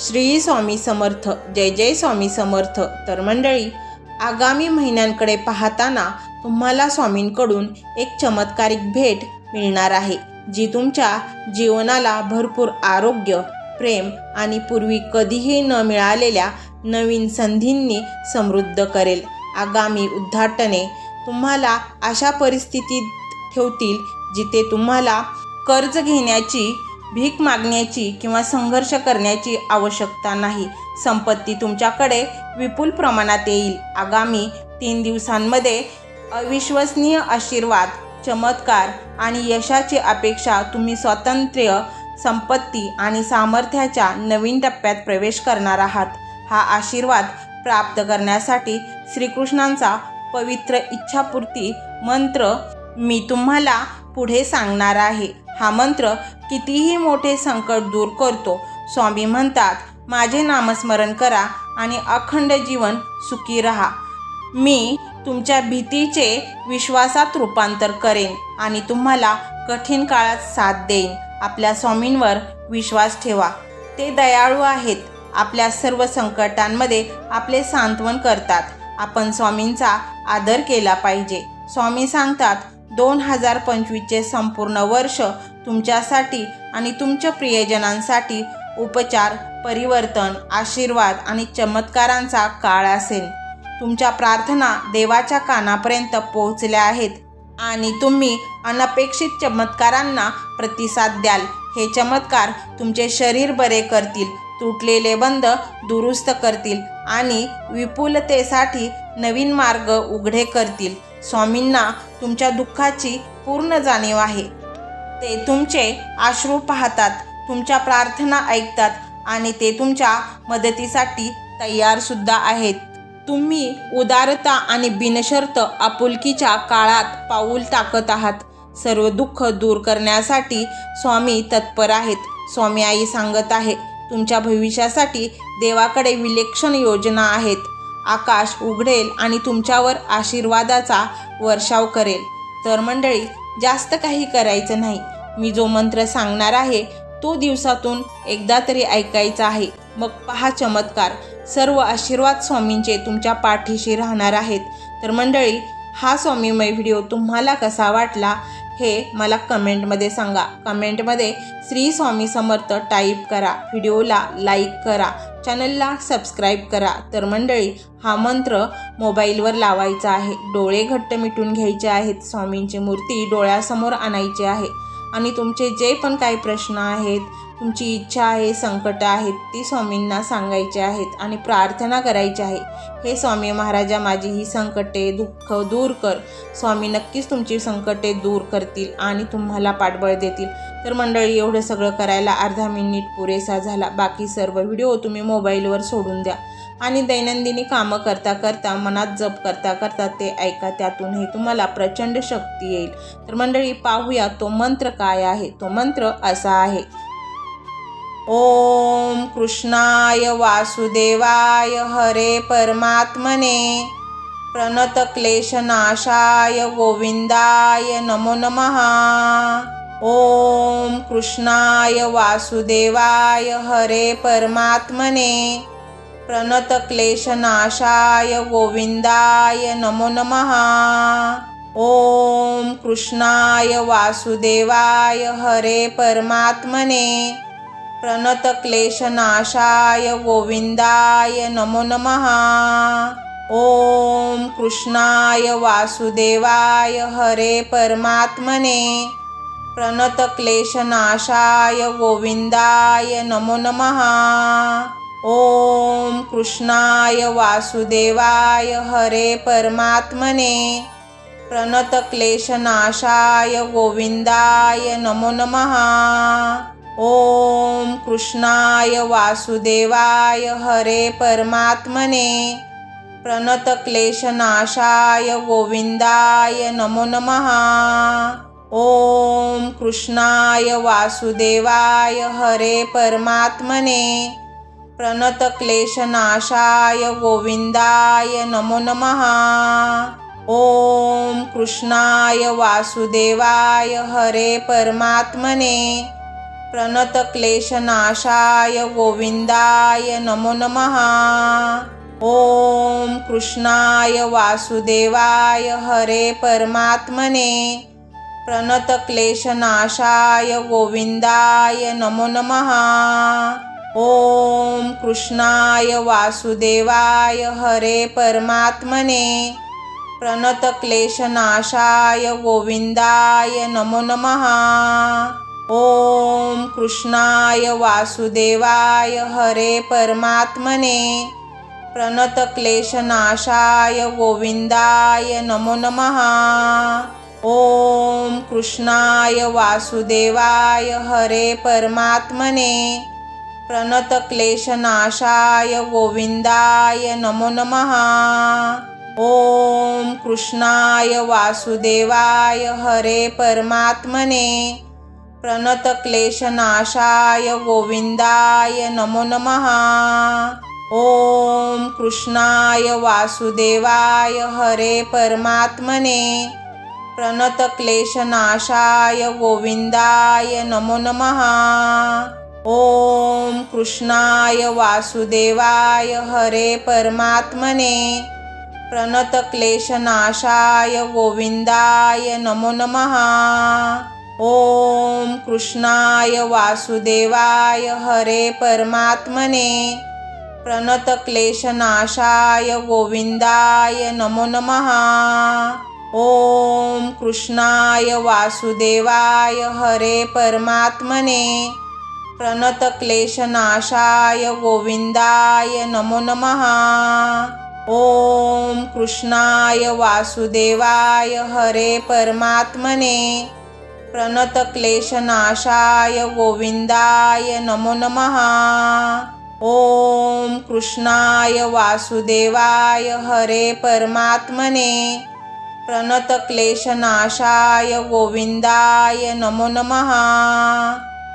श्री स्वामी समर्थ जय जय स्वामी समर्थ. तर मंडळी आगामी महिन्यांकडे पाहताना तुम्हाला स्वामींकडून एक चमत्कारिक भेट मिळणार आहे जी तुमच्या जीवनाला भरपूर आरोग्य प्रेम आणि पूर्वी कधीही न मिळालेल्या नवीन संधींनी समृद्ध करेल. आगामी उद्घाटने तुम्हाला अशा परिस्थितीत ठेवतील जिथे तुम्हाला कर्ज घेण्याची भीक मागण्याची किंवा संघर्ष करण्याची आवश्यकता नाही. संपत्ती तुमच्याकडे विपुल प्रमाणात येईल. आगामी तीन दिवसांमध्ये अविश्वसनीय आशीर्वाद चमत्कार आणि यशाची अपेक्षा तुम्ही स्वातंत्र्य संपत्ती आणि सामर्थ्याच्या नवीन टप्प्यात प्रवेश करणार आहात. हा आशीर्वाद प्राप्त करण्यासाठी श्रीकृष्णांचा पवित्र इच्छापूर्ती मंत्र मी तुम्हाला पुढे सांगणार आहे. हा मंत्र कितीही मोठे संकट दूर करतो. स्वामी म्हणतात माझे नामस्मरण करा आणि अखंड जीवन सुखी राहा. मी तुमच्या भीतीचे विश्वासात रूपांतर करेन आणि तुम्हाला कठीण काळात साथ देईन. आपल्या स्वामींवर विश्वास ठेवा. ते दयाळू आहेत. आपल्या सर्व संकटांमध्ये आपले सांत्वन करतात. आपण स्वामींचा आदर केला पाहिजे. स्वामी सांगतात दोन हजार पंचवीसचे संपूर्ण वर्ष तुमच्यासाठी आणि तुमच्या प्रियजनांसाठी उपचार परिवर्तन आशीर्वाद आणि चमत्कारांचा काळ असेल. तुमच्या प्रार्थना देवाच्या कानापर्यंत पोहोचल्या आहेत आणि तुम्ही अनपेक्षित चमत्कारांना प्रतिसाद द्याल. हे चमत्कार तुमचे शरीर बरे करतील तुटलेले बंध दुरुस्त करतील आणि विपुलतेसाठी नवीन मार्ग उघडे करतील. स्वामींना तुमच्या दुःखाची पूर्ण जाणीव आहे. ते तुमचे आश्रू पाहतात तुमच्या प्रार्थना ऐकतात आणि ते तुमच्या मदतीसाठी तयारसुद्धा आहेत. तुम्ही उदारता आणि बिनशर्त आपुलकीच्या काळात पाऊल टाकत आहात. सर्व दुःख दूर करण्यासाठी स्वामी तत्पर आहेत. स्वामी आई सांगत आहे तुमच्या भविष्यासाठी देवाकडे विलक्षण योजना आहेत. आकाश उघडेल आणि तुमच्यावर आशीर्वादाचा वर्षाव करेल. तर मंडळी जास्त काही करायचं नाही. मी जो मंत्र सांगणार आहे तो दिवसातून एकदा तरी ऐकायचा आहे. मग पहा चमत्कार. सर्व आशीर्वाद स्वामींचे तुमच्या पाठीशी राहणार आहेत. तर मंडळी हा स्वामीमय व्हिडिओ तुम्हाला कसा वाटला हे मला कमेंटमध्ये सांगा. कमेंटमध्ये श्री स्वामी समर्थ टाईप करा. व्हिडिओला लाईक करा. चॅनलला सबस्क्राईब करा. तर मंडळी हा मंत्र मोबाईलवर लावायचा आहे. डोळे घट्ट मिटून घ्यायचे आहेत. स्वामींची मूर्ती डोळ्यासमोर आणायची आहे. आणि तुमचे जे पण काही प्रश्न आहेत तुमची इच्छा आहे संकट आहेत ती स्वामींना सांगायची आहेत आणि प्रार्थना करायची आहे. हे स्वामी महाराजा माझी ही संकटे दुःख दूर कर. स्वामी नक्कीच तुमची संकटे दूर करतील आणि तुम्हाला पाठबळ देतील. तर मंडळी एवढं सगळं करायला अर्धा मिनिट पुरेसा झाला. बाकी सर्व व्हिडिओ तुम्ही मोबाईलवर सोडून द्या. आणि दैनंदिनी कामं करता करता मनात जप करता करता ते ऐका. त्यातूनही तुम्हाला प्रचंड शक्ती येईल. तर मंडळी पाहूया तो मंत्र काय आहे? तो मंत्र असा आहे. ओम कृष्णाय वासुदेवाय हरे परमात्मने. प्रणतक्लेशनाशाय गोविंदाय नमो नमः. ओम कृष्णाय वासुदेवाय हरे परमात्मने. प्रणतक्लेशनाशाय गोविंदाय नमो नमः. ओम कृष्णाय वासुदेवाय हरे परमात्मने. प्रणतक्लेशनाशाय गोविंदाय नमो नमः। ओम कृष्णाय वासुदेवाय हरे परमात्मने। प्रणतक्लेशनाशाय गोविंदाय नमो नमः। ओम कृष्णाय वासुदेवाय हरे परमात्मने। प्रणतक्लेशनाशाय गोविंदाय नमो नमः। ओम कृष्णाय वासुदेवाय हरे परमात्मने. प्रणतक्लेशनाशाय गोविंदाय नमो नमः. ओम कृष्णाय वासुदेवाय हरे परमात्मने. प्रणतक्लेशनाशाय गोविंदाय नमो नमः. ओम कृष्णाय वासुदेवाय हरे परमात्मने. प्रणतक्लेशनाशाय गोविंदाय नमो नमः। ॐ कृष्णाय वासुदेवाय हरे परमात्मने। प्रणतक्लेशनाशाय गोविंदाय नमो नमः। ॐ कृष्णाय वासुदेवाय हरे परमात्मने। प्रणतक्लेशनाशाय गोविंदाय नमो नमः। ॐ कृष्णाय वासुदेवाय हरे परमात्मने. प्रणतक्लेशनाशाय गोविंदाय नमो नमः. ॐ कृष्णाय वासुदेवाय हरे परमात्मने. प्रणतक्लेशनाशाय गोविंदाय नमो नमः. ॐ कृष्णाय वासुदेवाय हरे परमात्मने. प्रणतक्लेशनाशाय गोविंदाय नमो नमः। ॐ कृष्णाय वासुदेवाय हरे परमात्मने। प्रणतक्लेशनाशाय गोविंदाय नमो नमः। ॐ कृष्णाय वासुदेवाय हरे परमात्मने। प्रणतक्लेशनाशाय गोविंदाय नमो नमः। ॐ कृष्णाय वासुदेवाय हरे परमात्मने. प्रणतक्लेशनाशाय गोविंदाय नमो नमः. ॐ कृष्णाय वासुदेवाय हरे परमात्मने. प्रणतक्लेशनाशाय गोविंदाय नमो नमः. ॐ कृष्णाय वासुदेवाय हरे परमात्मने. प्रणतक्लेशनाशाय गोविंदाय नमो नमः। ॐ कृष्णाय वासुदेवाय हरे परमात्मने। प्रणतक्लेशनाशाय गोविंदाय नमो नमः।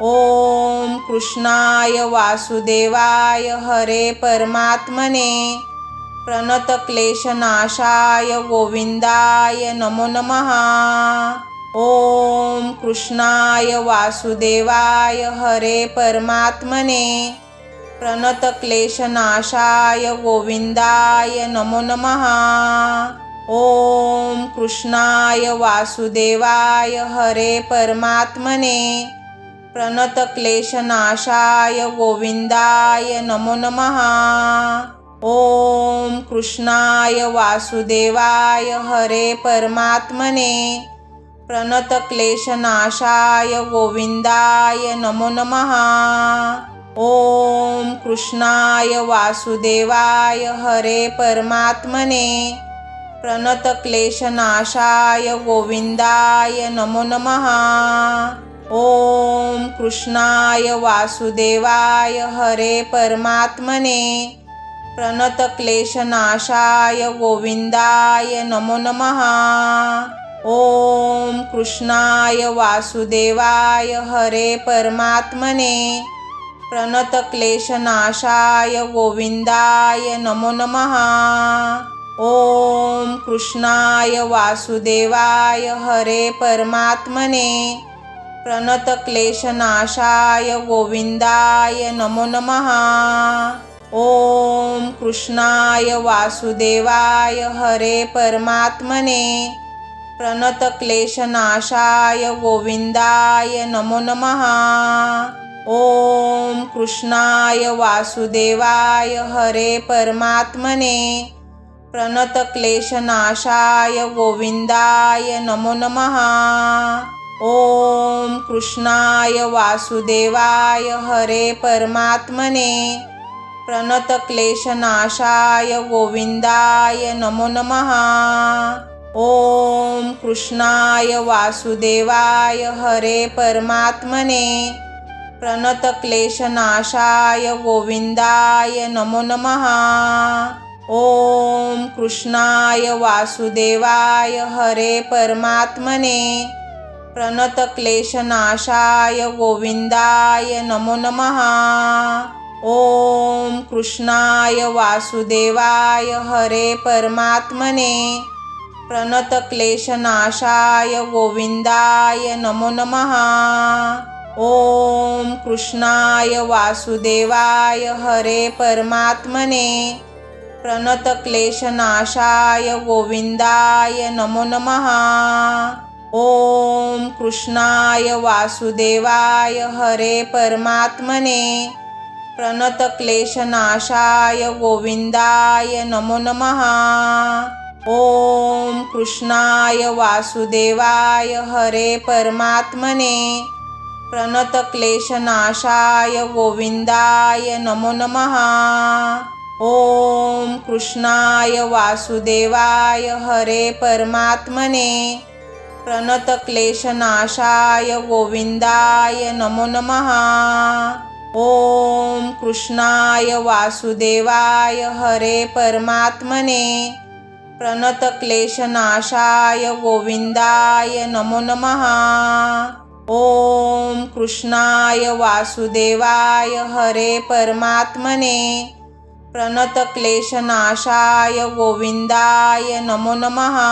ॐ कृष्णाय वासुदेवाय हरे परमात्मने। प्रणतक्लेशनाशाय गोविंदाय नमो नमः। ॐ कृष्णाय वासुदेवाय हरे परमात्मने. प्रणतक्लेशनाशाय गोविंदाय नमो नमः. ॐ कृष्णाय वासुदेवाय हरे परमात्मने. प्रणतक्लेशनाशाय गोविंदाय नमो नमः. ॐ कृष्णाय वासुदेवाय हरे परमात्मने. प्रणतक्लेशनाशाय गोविंदाय नमो नमः। ॐ कृष्णाय वासुदेवाय हरे परमात्मने। प्रणतक्लेशनाशाय गोविंदाय नमो नमः। ॐ कृष्णाय वासुदेवाय हरे परमात्मने। प्रणतक्लेशनाशाय गोविंदाय नमो नमः। ॐ कृष्णाय वासुदेवाय हरे परमात्मने. प्रणतक्लेशनाशाय गोविंदाय नमो नमः. ॐ कृष्णाय वासुदेवाय हरे परमात्मने. प्रणतक्लेशनाशाय गोविंदाय नमो नमः. ॐ कृष्णाय वासुदेवाय हरे परमात्मने. प्रणतक्लेशनाशाय गोविंदाय नमो नमः। ॐ कृष्णाय वासुदेवाय हरे परमात्मने। प्रणतक्लेशनाशाय गोविंदाय नमो नमः। ॐ कृष्णाय वासुदेवाय हरे परमात्मने। प्रणतक्लेशनाशाय गोविंदाय नमो नमः। ॐ कृष्णाय वासुदेवाय हरे परमात्मने. प्रणतक्लेशनाशाय गोविंदाय नमो नमः. ॐ कृष्णाय वासुदेवाय हरे परमात्मने. प्रणतक्लेशनाशाय गोविंदाय नमो नमः. ॐ कृष्णाय वासुदेवाय हरे परमात्मने. प्रणतक्लेशनाशाय गोविंदाय नमो नमः। ॐ ॐ कृष्णाय वासुदेवाय हरे परमात्मने। प्रणतक्लेशनाशाय गोविन्दाय नमो नमः। ॐ कृष्णाय वासुदेवाय हरे परमात्मने। प्रणतक्लेशनाशाय गोविन्दाय नमो नमः। ॐ कृष्णाय वासुदेवाय हरे परमात्मने. प्रणतक्लेशनाशाय गोविंदाय नमो नमः. ॐ कृष्णाय वासुदेवाय हरे परमात्मने. प्रणतक्लेशनाशाय गोविंदाय नमो नमः. ॐ कृष्णाय वासुदेवाय हरे परमात्मने. प्रणतक्लेशनाशाय गोविन्दाय नमो नमः। ॐ कृष्णाय वासुदेवाय हरे परमात्मने। प्रणतक्लेशनाशाय गोविन्दाय नमो नमः।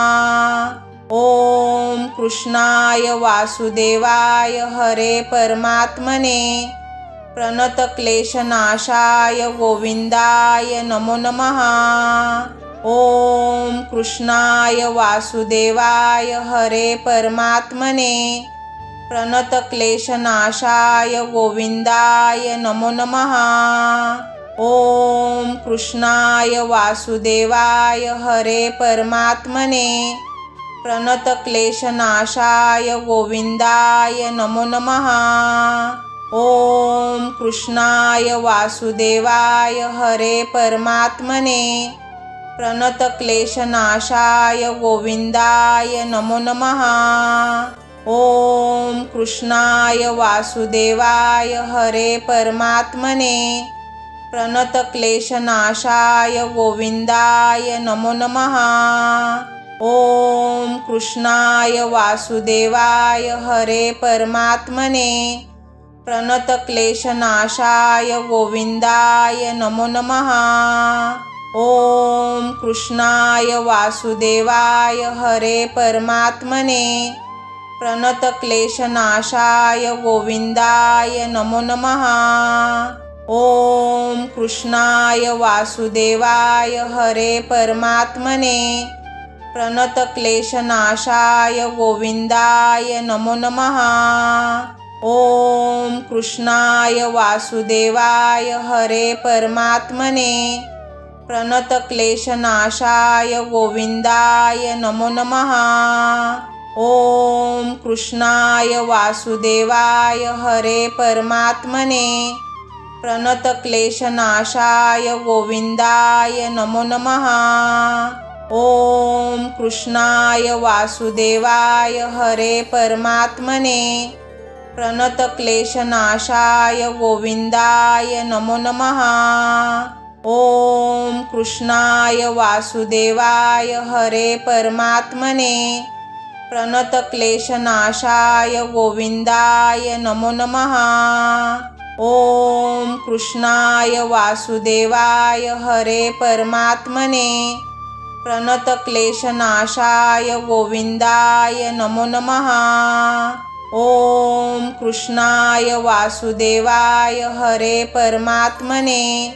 ॐ कृष्णाय वासुदेवाय हरे परमात्मने। प्रणतक्लेशनाशाय गोविन्दाय नमो नमः। ॐ कृष्णाय वासुदेवाय हरे परमात्मने. प्रणतक्लेशनाशाय गोविंदाय नमो नमः. ॐ कृष्णाय वासुदेवाय हरे परमात्मने. प्रणतक्लेशनाशाय गोविंदाय नमो नमः. ॐ कृष्णाय वासुदेवाय हरे परमात्मने. प्रणतक्लेशनाशाय गोविन्दाय नमो नमः। ॐ कृष्णाय वासुदेवाय हरे परमात्मने। प्रणतक्लेशनाशाय गोविन्दाय नमो नमः। ॐ कृष्णाय वासुदेवाय हरे परमात्मने। प्रणतक्लेशनाशाय गोविन्दाय नमो नमः। ॐ कृष्णाय वासुदेवाय हरे परमात्मने. प्रणतक्लेशनाशाय गोविंदाय नमो नमः. ॐ कृष्णाय वासुदेवाय हरे परमात्मने. प्रणतक्लेशनाशाय गोविंदाय नमो नमः. ॐ कृष्णाय वासुदेवाय हरे परमात्मने. प्रणतक्लेशनाशाय गोविन्दाय नमो नमः. ॐ कृष्णाय वासुदेवाय हरे परमात्मने. प्रणतक्लेशनाशाय गोविन्दाय नमो नमः. ॐ कृष्णाय वासुदेवाय हरे परमात्मने. प्रणतक्लेशनाशाय गोविन्दाय नमो नमः. ॐ कृष्णाय वासुदेवाय हरे परमात्मने. प्रणतक्लेशनाशाय गोविंदाय नमो नमः. ॐ कृष्णाय वासुदेवाय हरे परमात्मने. प्रणतक्लेशनाशाय गोविंदाय नमो नमः. ॐ कृष्णाय वासुदेवाय हरे परमात्मने.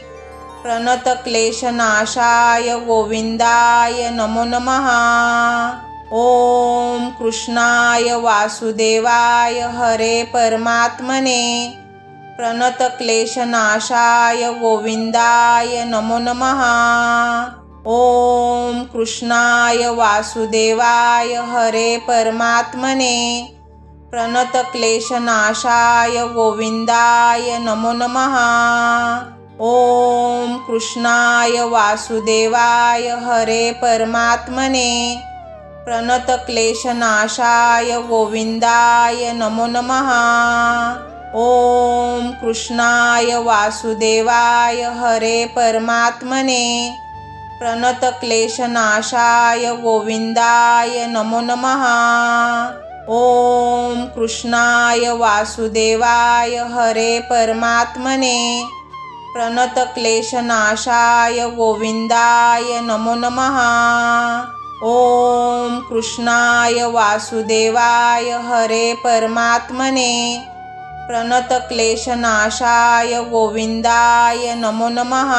प्रणतक्लेशनाशाय गोविन्दाय नमो नमः. ॐ कृष्णाय वासुदेवाय हरे परमात्मने. प्रणतक्लेशनाशाय गोविन्दाय नमो नमः. ॐ कृष्णाय वासुदेवाय हरे परमात्मने. प्रणतक्लेशनाशाय गोविन्दाय नमो नमः. ॐ कृष्णाय वासुदेवाय हरे परमात्मने. प्रणतक्लेशनाशाय गोविंदाय नमो नमः. ॐ कृष्णाय वासुदेवाय हरे परमात्मने. प्रणतक्लेशनाशाय गोविंदाय नमो नमः. ॐ कृष्णाय वासुदेवाय हरे परमात्मने. प्रणतक्लेशनाशाय गोविन्दाय नमो नमः. ॐ कृष्णाय वासुदेवाय हरे परमात्मने. प्रणतक्लेशनाशाय गोविंदाय नमो नमः.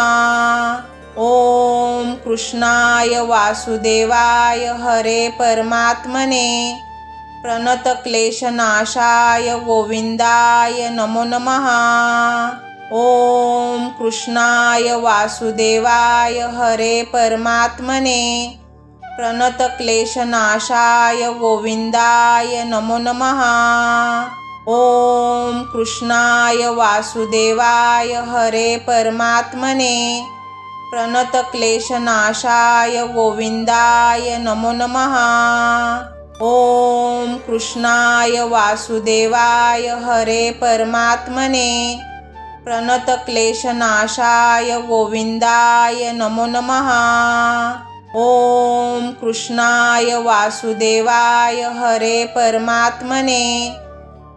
ॐ कृष्णाय वासुदेवाय हरे परमात्मने. प्रणतक्लेशनाशाय गोविंदाय नमो नमः. ॐ कृष्णाय वासुदेवाय हरे परमात्मने. प्रणतक्लेशनाशाय गोविंदाय नमो नमः. ॐ कृष्णाय वासुदेवाय हरे परमात्मने. प्रणतक्लेशनाशाय गोविंदाय नमो नमः. ॐ कृष्णाय वासुदेवाय हरे परमात्मने. प्रणतक्लेशनाशाय गोविंदाय नमो नमः। ॐ कृष्णाय वासुदेवाय हरे परमात्मने।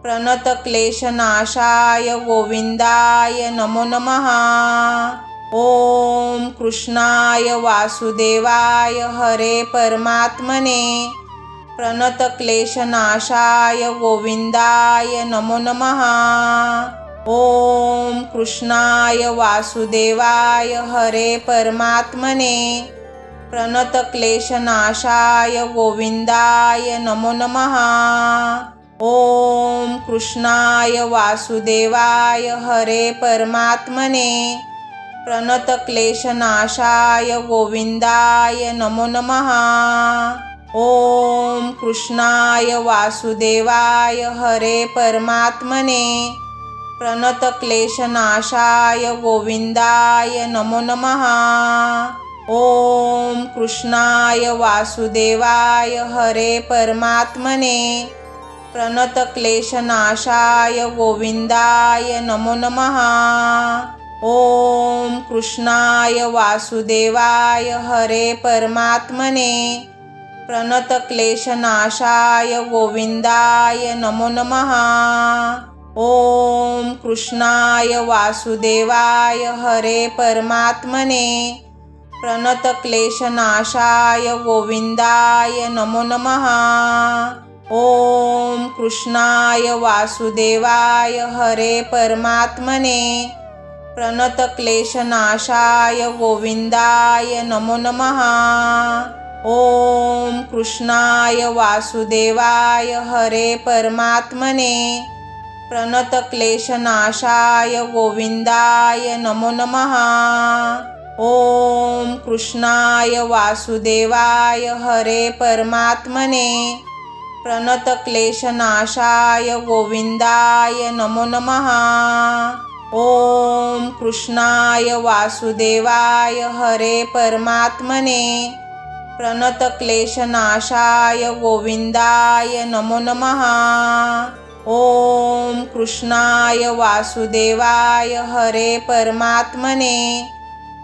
प्रणतक्लेशनाशाय गोविंदाय नमो नमः। ॐ कृष्णाय वासुदेवाय हरे परमात्मने। प्रणतक्लेशनाशाय गोविंदाय नमो नमः। ॐ कृष्णाय वासुदेवाय हरे परमात्मने. प्रणतक्लेशनाशाय गोविंदाय नमो नमः. ॐ कृष्णाय वासुदेवाय हरे परमात्मने. प्रणतक्लेशनाशाय गोविंदाय नमो नमः. ॐ कृष्णाय वासुदेवाय हरे परमात्मने. प्रणतक्लेशनाशाय गोविंदाय नमो नमः. ॐ कृष्णाय वासुदेवाय हरे परमात्मने. प्रणतक्लेशनाशाय गोविंदाय नमो नमः. ॐ कृष्णाय वासुदेवाय हरे परमात्मने. प्रणतक्लेशनाशाय गोविंदाय नमो नमः. ॐ कृष्णाय वासुदेवाय हरे परमात्मने. प्रणतक्लेशनाशाय गोविंदाय नमो नमः. ॐ कृष्णाय वासुदेवाय हरे परमात्मने. प्रणतक्लेशनाशाय गोविंदाय नमो नमः. ॐ कृष्णाय वासुदेवाय हरे परमात्मने. प्रणतक्लेशनाशाय गोविंदाय नमो नमः। ॐ कृष्णाय वासुदेवाय हरे परमात्मने। प्रणतक्लेशनाशाय गोविंदाय नमो नमः। ॐ कृष्णाय वासुदेवाय हरे परमात्मने। प्रणतक्लेशनाशाय गोविंदाय नमो नमः। ॐ कृष्णाय वासुदेवाय हरे परमात्मने.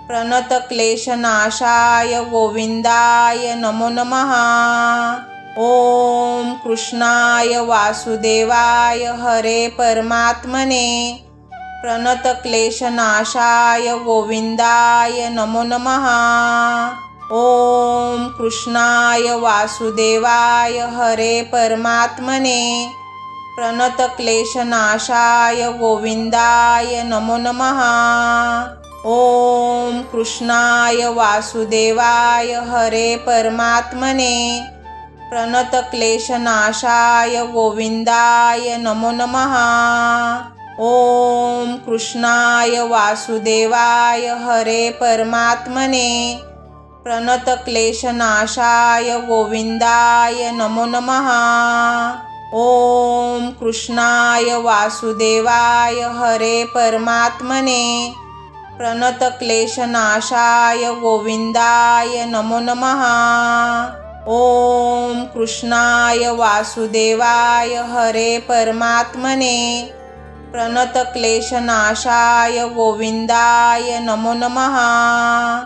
प्रणतक्लेशनाशाय गोविंदाय नमो नमः. ॐ कृष्णाय वासुदेवाय हरे परमात्मने. प्रणतक्लेशनाशाय गोविंदाय नमो नमः. ॐ कृष्णाय वासुदेवाय हरे परमात्मने. प्रणतक्लेशनाशाय गोविंदाय नमो नमः। ॐ कृष्णाय वासुदेवाय हरे परमात्मने। प्रणतक्लेशनाशाय गोविंदाय नमो नमः। ॐ कृष्णाय वासुदेवाय हरे परमात्मने। प्रणतक्लेशनाशाय गोविंदाय नमो नमः। ॐ कृष्णाय वासुदेवाय हरे परमात्मने. प्रणतक्लेशनाशाय गोविंदाय नमो नमः. ॐ कृष्णाय वासुदेवाय हरे परमात्मने. प्रणतक्लेशनाशाय गोविंदाय नमो नमः.